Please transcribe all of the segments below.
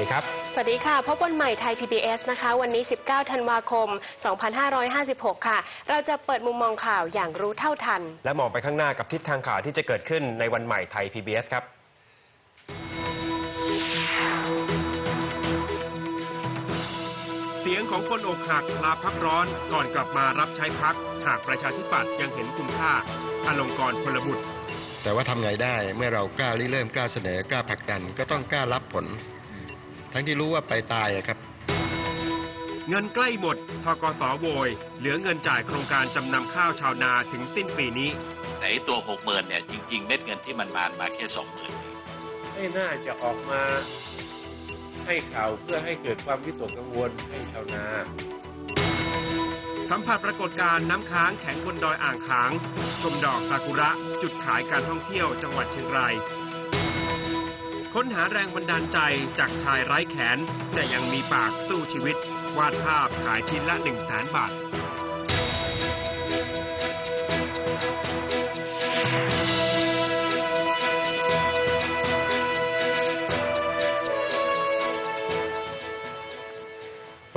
วัสดีค่ะ พบวันใหม่ไทย PBS นะคะ วันนี้ 19 ธันวาคม 2556 ค่ะ เราจะเปิดมุมมองข่าวอย่างรู้เท่าทัน และมองไปข้างหน้ากับทิศทางข่าวที่จะเกิดขึ้นในวันใหม่ไทย PBS ครับเสียงของคนอกหักลาพักร้อนก่อนกลับมารับใช้พักหากประชาธิปัตย์ยังเห็นคุณค่าอลงกรณ์พลบุตร แต่ว่าทำไงได้เมื่อเรากล้าริเริ่มกล้าเสนอกล้าผลักดันก็ต้องกล้ารับผล ทั้งที่รู้ว่าไปตายอะครับ เงินใกล้หมดทกสโวย เหลือเงินจ่ายโครงการจำนำข้าวชาวนาถึงสิ้นปีนี้แต่ไอ้ตัวหกหมื่นเนี่ยจริง ๆ เม็ดเงินที่มันมามาแค่สองหมื่นไม่น่าจะออกมาให้ข่าวเพื่อให้เกิดความวิตกกังวลให้ชาวนา สัมผัสปรากฏการณ์น้ำค้างแข็งบนดอยอ่างขาง ชมดอกซากุระ จุดขายการท่องเที่ยวจังหวัดเชียงราย ค้นหาแรงบันดาลใจจากชายไร้แขน แต่ยังมีปากสู้ชีวิต วาดภาพขายชิ้นละ 1 0 0 0 0แสนบาท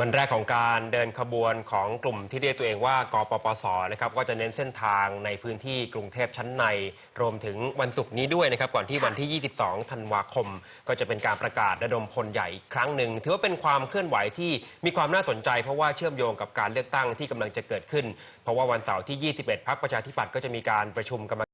วันแรกของการเดินขบวนของกลุ่มที่เรียกตัวเองว่ากปปสนะครับก็จะเน้นเส้นทางในพื้นที่กรุงเทพชั้นใน รวมถึงวันศุกร์นี้ด้วยนะครับก่อนที่วันที่ 22 ธันวาคม ก็จะเป็นการประกาศระดมพลใหญ่อีกครั้งหนึ่งถือว่าเป็นความเคลื่อนไหวที่มีความน่าสนใจ เพราะว่าเชื่อมโยงกับการเลือกตั้งที่กำลังจะเกิดขึ้น เพราะว่าวันเสาร์ที่ 21พรรคประชาธิปัตย์ก็จะมีการประชุมกรรม